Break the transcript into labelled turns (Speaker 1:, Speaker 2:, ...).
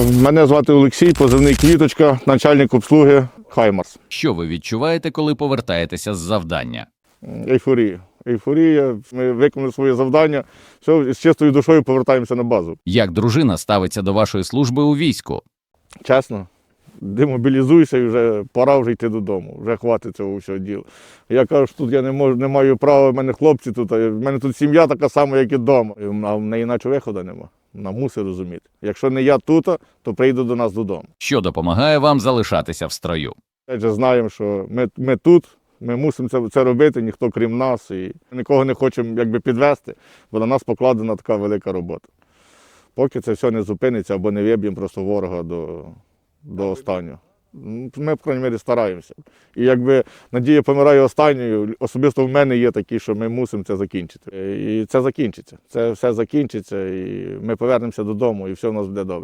Speaker 1: Мене звати Олексій, позивний Квіточка, начальник обслуги Хаймарс.
Speaker 2: Що ви відчуваєте, коли повертаєтеся з завдання?
Speaker 1: Ейфорія. Ейфорія. Ми виконали своє завдання. Все, з чистою душою повертаємося на базу.
Speaker 2: Як дружина ставиться до вашої служби у війську?
Speaker 1: Чесно, демобілізуйся і вже пора вже йти додому. Вже хватить цього всього діла. Я кажу, що тут я не можу, не маю права, в мене хлопці тут, в мене тут сім'я така сама, як і вдома. А в неї іначе виходу нема. Вона мусить розуміти. Якщо не я тут, то прийду до нас додому.
Speaker 2: Що допомагає вам залишатися в строю?
Speaker 1: Адже знаємо, що ми, ми тут, ми мусимо це, це робити, ніхто крім нас, і нікого не хочемо якби, підвести, бо на нас покладена така велика робота. Поки це все не зупиниться або не виб'ємо просто ворога до, до останнього. Ми, по крайній мірі, стараємося. І якби надія помирає останньою, особисто в мене є такі, що ми мусимо це закінчити. І це закінчиться. Це все закінчиться, і ми повернемося додому, і все в нас буде добре.